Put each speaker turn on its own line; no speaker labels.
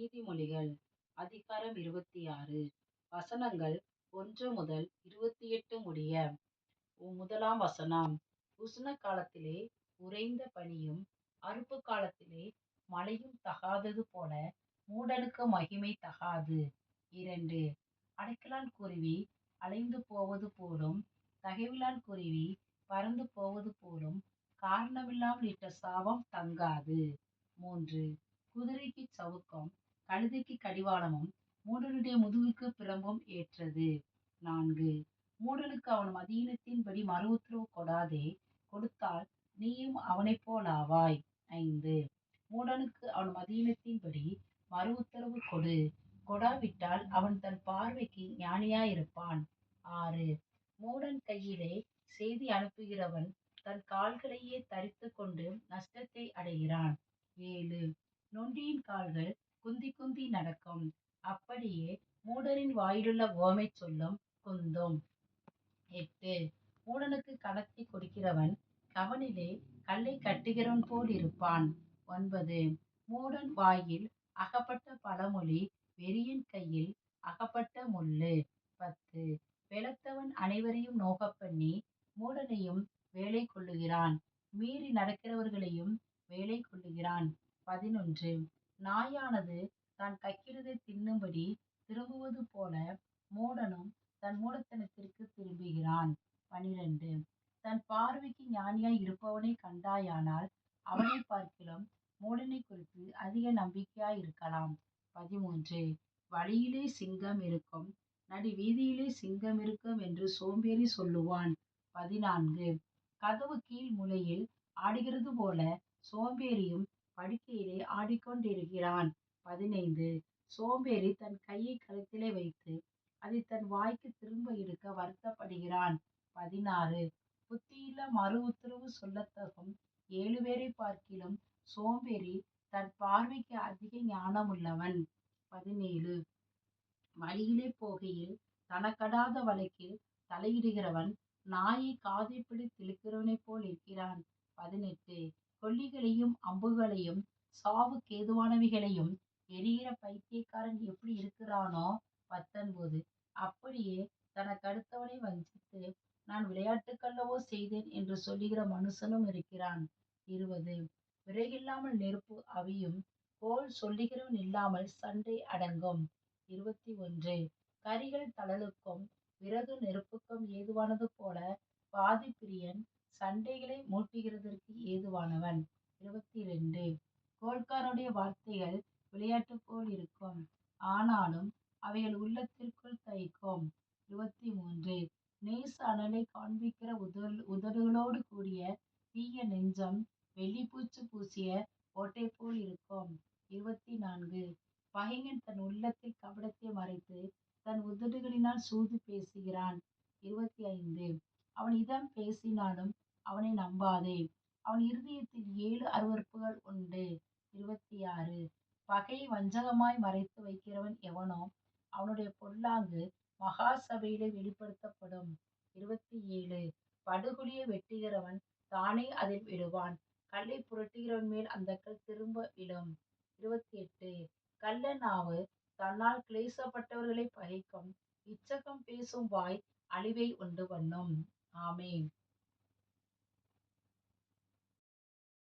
நீதிமொழிகள் அதிகாரம் இருபத்தி ஆறு வசனங்கள் ஒன்று முதல் இருபத்தி எட்டு முடிய முதலாம் வசனம். உஷ்ண காலத்திலே உறைந்த பனியும் அறுப்பு காலத்திலே மழையும் தகாதது போல மூடனுக்கு மகிமை தகாது. இரண்டு அடைக்கலான் குருவி அலைந்து போவது போலும் தகைவிலான் குருவி பறந்து போவது போலும் காரணமில்லாமல் இட்ட சாபம் தங்காது. மூன்று குதிரைக்கு சவுக்கம் கழுதைக்கு கடிவாளமும் மூடனுடைய முதுகுக்கு பிரம்பும் ஏற்றது. நான்கு மூடனுக்கு அவன் மதியினத்தின்படி மறு உத்தரவு கொடாதே கொடுத்தால் நீயும் அவனைப் போலாவாய் ஐந்து மூடனுக்கு அவன் மதியினத்தின்படி மறு உத்தரவு கொடு. கொடாவிட்டால் அவன் தன் பார்வைக்கு ஞானியாயிருப்பான். ஆறு மூடன் கையிலே செய்தி அனுப்புகிறவன் தன் கால்களையே தரித்து கொண்டு நஷ்டத்தை அடைகிறான். ஏழு நொண்டியின் கால்கள் குந்தி குந்தி நடக்கும். அப்படியே மூடரின் வாயிலுள்ள ஓமை சொல்லும் குந்தும். எட்டு. மூடனுக்கு கடத்தி கொடுக்கிறவன் கவனிலே கல்லை கட்டுகிறவன் போல் இருப்பான். ஒன்பது. மூடன் வாயில் அகப்பட்ட பழமொழி வெறியின் கையில் அகப்பட்ட முள்ளு. பத்து. வெளுத்தவன் அனைவரையும் நோகப் பண்ணி மூடனையும் வேலை கொள்ளுகிறான். மீறி நடக்கிறவர்களையும் வேலை கொள்ளுகிறான். பதினொன்று. நாயானது தான் கக்கிறதை தின்னும்படி திரும்புவது போல மூடனும் தன் மூடத்தனத்திற்கு திரும்புகிறான். பனிரெண்டு. தன் பார்வைக்கு ஞானியாய் இருப்பவனை கண்டாயானால் அவனை பார்க்கிலும் மூடனை குறித்து அதிக நம்பிக்கையாய் இருக்கலாம். பதிமூன்று. வழியிலே சிங்கம் இருக்கும் நடு வீதியிலே சிங்கம் இருக்கும் என்று சோம்பேறி சொல்லுவான். பதினான்கு. கதவு கீழ் முலையில் ஆடுகிறது போல சோம்பேறியும் படுக்கையிலே ஆடிக்கொண்டிருக்கிறான். பதினைந்து. சோம்பேறி தன் கையை கழுத்திலே வைத்து அதை தன் வாய்க்கு திரும்ப எடுக்க வருத்தப்படுகிறான். பதினாறு. புத்தியில மறு உத்தரவு சொல்லத்தகும் ஏழு பேரை பார்க்கிலும் சோம்பேறி தன் பார்வைக்கு அதிக ஞானமுள்ளவன். பதினேழு. வழியிலே போகையில் தனக்கடாத வழக்கில் தலையிடுகிறவன் நாயை காதை பிடித்து இழுக்கிறவனைப் போல் இருக்கிறான். பதினெட்டு. கொல்லிகளையும் அம்புகளையும் சாவுக்கு ஏதுவானவைகளையும் எரிகிற பைத்தியக்காரன் எப்படி இருக்கிறானோ பத்தொன்பது. அப்படியே தனக்கு அடுத்தவனை வஞ்சித்து நான் விளையாட்டுக்கல்லவோ செய்தேன் என்று சொல்லுகிற மனுஷனும் இருக்கிறான். இருபது. விறகில்லாமல் நெருப்பு அவியும் கோல் சொல்லுகிறவன் இல்லாமல் சண்டை அடங்கும். இருபத்தி ஒன்று. கரிகள் தளலுக்கும் விறகு நெருப்புக்கும் ஏதுவானது போல பாதிப்பிரியன் சண்டைகளை மூட்டுகிறதற்கு ஏதுவானவன்? இருபத்தி ரெண்டு கோல்காரனுடைய வார்த்தைகள் விளையாட்டு போல் இருக்கும். ஆனாலும் அவைகள் உள்ளத்திற்குள் தைக்கும் இருபத்தி மூன்று நேச அனலை காண்பிக்கிற உதல் உதடுகளோடு கூடிய தீய நெஞ்சம் வெள்ளிப்பூச்சு பூசிய ஓட்டை போல் இருக்கும். இருபத்தி நான்கு பகைஞன் தன் உள்ளத்தில் கபடத்தை மறைத்து தன் உதடுகளினால் சூது பேசுகிறான். இருபத்தி ஐந்து அவன் இதம் பேசினாலும் அவனை நம்பாதே. அவன் இருதயத்தில் ஏழு அருவறுப்புகள் உண்டு. இருபத்தி ஆறு பகையை வஞ்சகமாய் மறைத்து வைக்கிறவன் எவனோ? அவனுடைய பொல்லாங்கு மகா சபையிலே வெளிப்படுத்தப்படும். இருபத்தி ஏழு படுகொலியை வெட்டுகிறவன் தானே அதில் விடுவான். கல்லை புரட்டுகிறவன் மேல் அந்த கல் திரும்ப விழும் இருபத்தி எட்டு கள்ள நாவு தன்னால் கிளேசப்பட்டவர்களை பகைக்கும். இச்சகம் பேசும் வாய் அழிவை உண்டு பண்ணும். ஆமேன்.